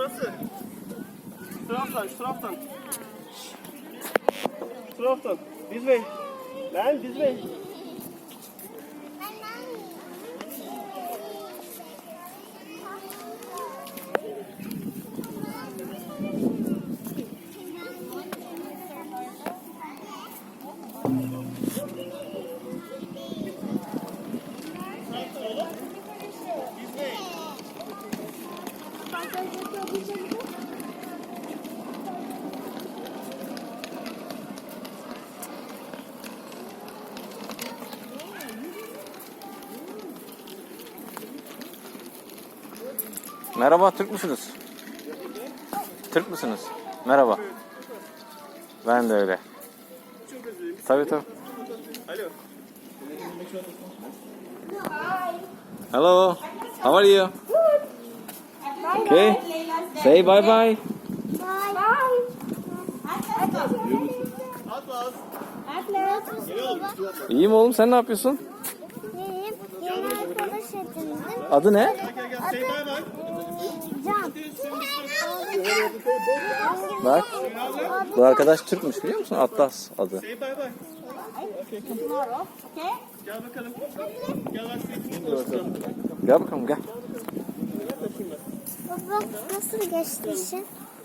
burası. Şu taraftan, şu taraftan. Şu taraftan. This way. Lan this way. This way. Merhaba, Türk müsünüz? Türk müsünüz? Merhaba. Ben de öyle. Tabii tabii. Alo. Hello. How are you? Okay. Say bye bye. Atlas. Atlas. Gel oğlum. Şu atlas. İyiyim oğlum, sen ne yapıyorsun? İyiyim. Yeni arkadaş edindim. Adı ne? Bye bye. Can. Bak. Bu arkadaş Türkmüş biliyor musun? Atlas adı. Say bye bye. Tomorrow. Okay? Gel bakalım. Gel bakalım gel. Baba nasıl geçti işin?